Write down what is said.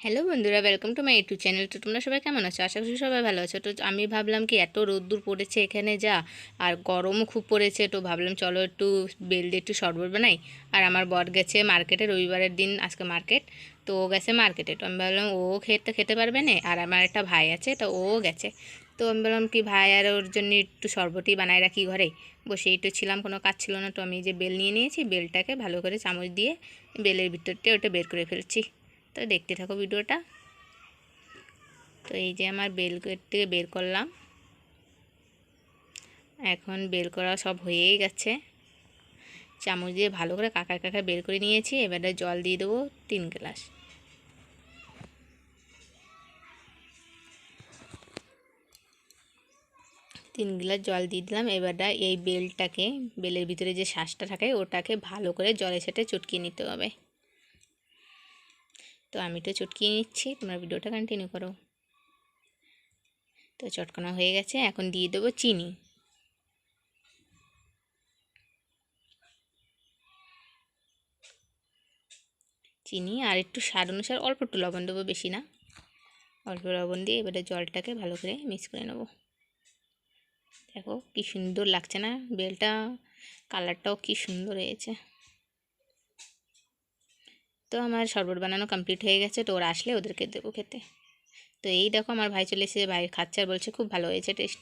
Hello বন্ধুরা welcome to my YouTube channel তো তোমরা সবাই কেমন আছো? আশা করি সবাই ভালো আছো। তো আমি ভাবলাম কি, এত রোদ্দুর পড়েছে এখানে যা, আর গরমও খুব পড়েছে। তো ভাবলাম চলো একটু বেল দিয়ে একটু শরবত বানাই। আর আমার বর গেছে মার্কেটে রবিবারের দিন, আজকে মার্কেট তো ও গেছে মার্কেটে তো আমি ভাবলাম, ও খেতে খেতে পারবে না? আর আমার একটা ভাই আছে, তো ও গেছে। তো আমি বললাম কি, ভাই আর ওর জন্য একটু শরবতই বানাই রাখি ঘরে। বসে একটু ছিলাম, কোনো কাজ ছিল না। তো আমি যে বেল নিয়ে নিয়েছি, বেলটাকে ভালো করে চামচ দিয়ে বেলের ভিতরটা ওটা বের করে ফেলছি। তো দেখতে থাকো ভিডিওটা। তো এই যে আমার বেল থেকে বের করলাম। এখন বের করা সব হয়েই গেছে। চামচ দিয়ে ভালো করে কাকা কাকা বের করে নিয়েছি। এবারে জল দিয়ে দেবো তিন গ্লাস। তিন গ্লাস জল দিয়ে দিলাম। এবারটা এই বেলটাকে, বেলের ভিতরে যে শ্বাসটা থাকে, ওটাকে ভালো করে জলের সাথে চটকিয়ে নিতে হবে। তো আমি তো চটকিয়ে নিচ্ছি, তোমরা ভিডিওটা কন্টিনিউ করো। তো চটকানো হয়ে গেছে, এখন দিয়ে দেবো চিনি। চিনি আর একটু স্বাদ অনুসার অল্প একটু লবণ দেবো বেশি না। অল্প লবণ দিয়ে এবারে জলটাকে ভালো করে মিক্স করে নেব। দেখো কি সুন্দর লাগছে না, বেলটা কালারটাও কি সুন্দর হয়েছে। তো আমার শরবত বানানো কমপ্লিট হয়ে গেছে, তো ওরা আসলে ওদেরকে দেবো খেতে। তো এই দেখো আমার ভাই চলে এসেছে, ভাই খাচ্ছে আর বলছে, খুব ভালো হয়েছে টেস্ট